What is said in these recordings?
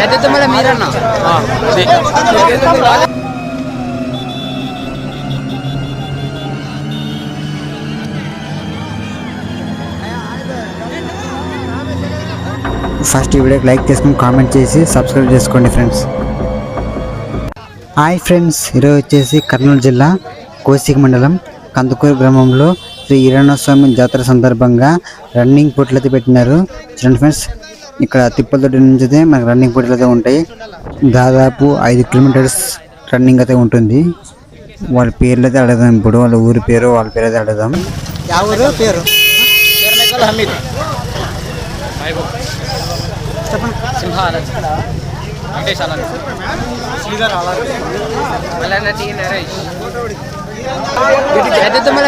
పెద్ద తుమ్మల మీరన్నా? ఫస్ట్ ఈ వీడియోకి లైక్ చేసుకుని కామెంట్ చేసి సబ్స్క్రైబ్ చేసుకోండి ఫ్రెండ్స్. హాయ్ ఫ్రెండ్స్ ఈరోజు వచ్చేసి కర్నూలు జిల్లా కోసిక మండలం కందుకూరు గ్రామంలో శ్రీ ఈరణస్వామి జాతర సందర్భంగా రన్నింగ్ పోటీలు అయితే పెట్టినారు. చూడండి ఫ్రెండ్స్ ఇక్కడ తిప్పలతోటి నుంచి అయితే మనకు రన్నింగ్ పోటీలు అయితే ఉంటాయి దాదాపు ఐదు కిలోమీటర్స్ రన్నింగ్ అయితే ఉంటుంది వాళ్ళ పేర్లు అయితే అడగదాం ఇప్పుడు వాళ్ళ ఊరి పేరు వాళ్ళ పేరు అయితే అడగదాం పేరు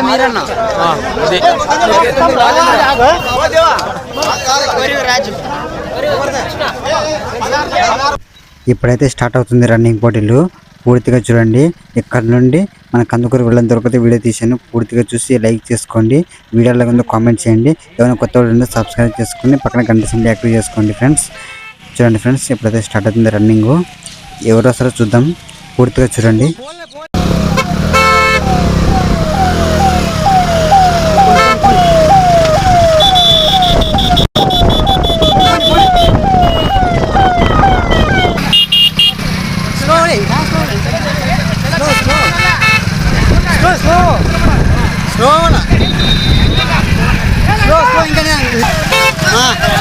మీరన్నా రాజు ఇప్పుడైతే స్టార్ట్ అవుతుంది రన్నింగ్ పోటీలు. పూర్తిగా చూడండి. ఇక్కడ నుండి మన కందుకూరు వెళ్ళేంత వరకు వీడియో తీసాను పూర్తిగా చూసి లైక్ చేసుకోండి. వీడియోలో ఉందో కామెంట్ చేయండి. ఏమైనా కొత్త వాళ్ళు సబ్స్క్రైబ్ చేసుకోండి పక్కన గంట సింబల్ యాక్టివ్ చేసుకోండి ఫ్రెండ్స్. చూడండి ఫ్రెండ్స్ ఇప్పుడైతే స్టార్ట్ అవుతుంది రన్నింగ్. ఎవరు వస్తారో చూద్దాం. పూర్తిగా చూడండి.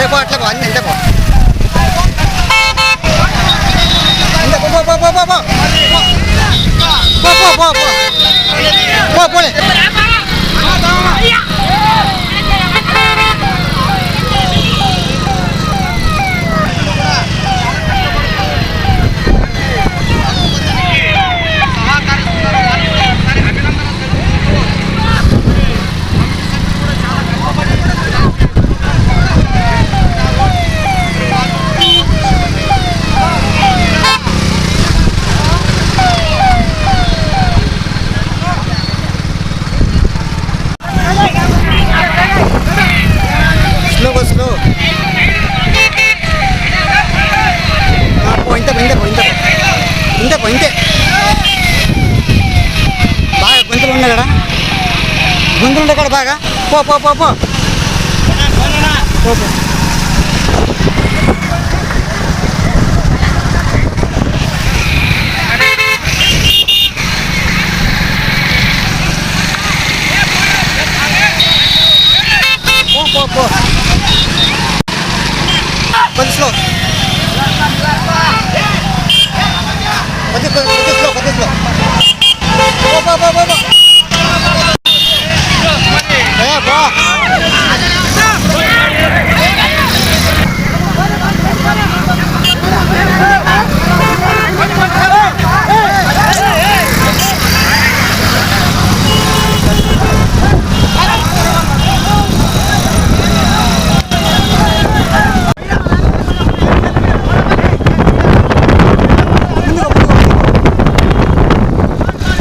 അതേപോലെ അട്ടെ പോവാൻ എന്റെ గొంతులు ఉన్నాయి కదా బాగా పో పో పో పో పో, పో. పో పో పో కొద్ది స్లో కొద్ది కొద్ది కొద్ది స్లో కొద్ది స్లో పో పో పో పో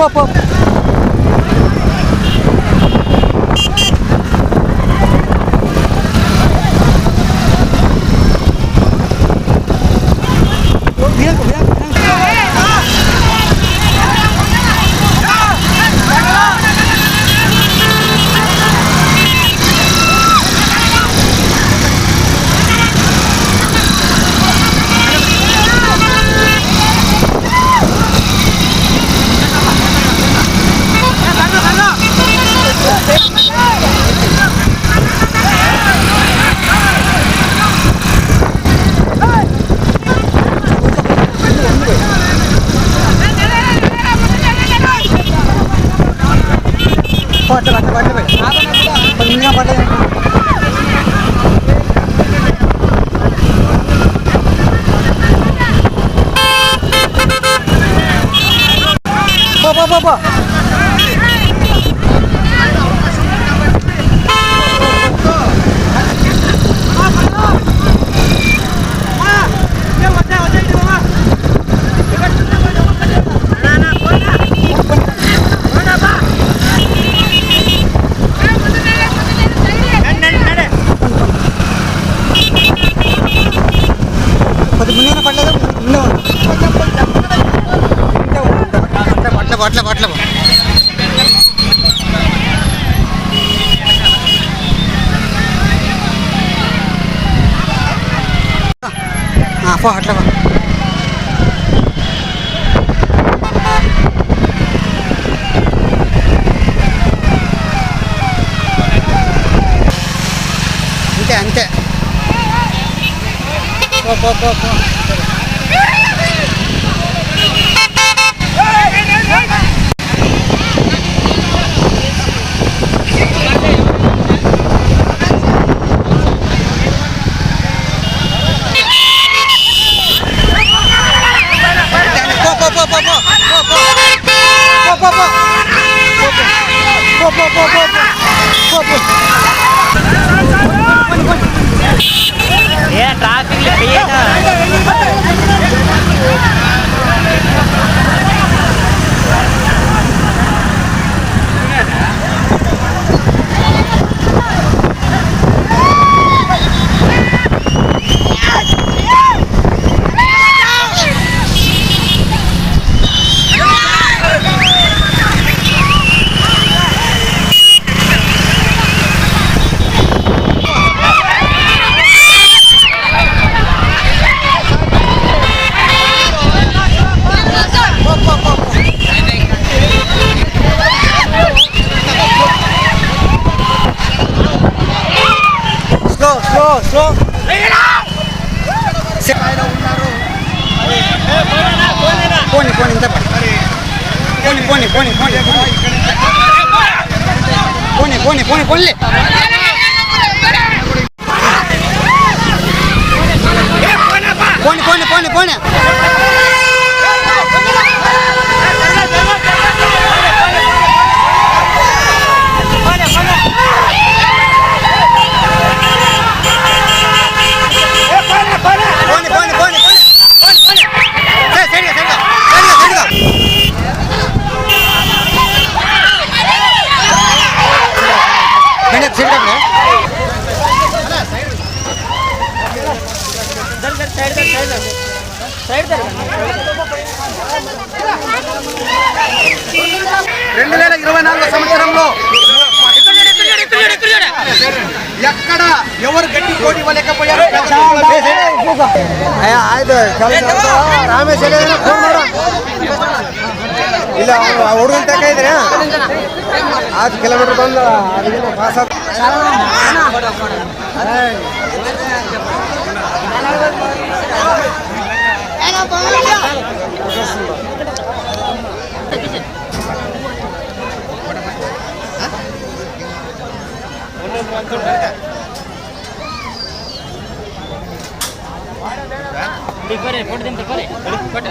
up, up, up. కొట్ల కొట్ల. పో అట్లా పో. అంతే అంతే. పో పో పో పో. ట్రాఫిక్ పోనీ పోనీ పోనీ పోనీ పోనీ పోనీ పోనీ పోనీ పోనీ పోనీ రెండు వేల ఇరవై నాలుగు సంవత్సరంలో ఎక్కడ ఎవరు గట్టి పోటీ ఇవ్వలేకపోయారు ರಾಮೇಶ್ ಫೋನ್ ಮಾಡ ಇಲ್ಲ ಹುಡುಗನ್ ತಕ ಇದ್ರೆ ಆರು ಕಿಲೋಮೀಟರ್ ಬಂದು ಅದಕ್ಕೆ போட்டு போட்டு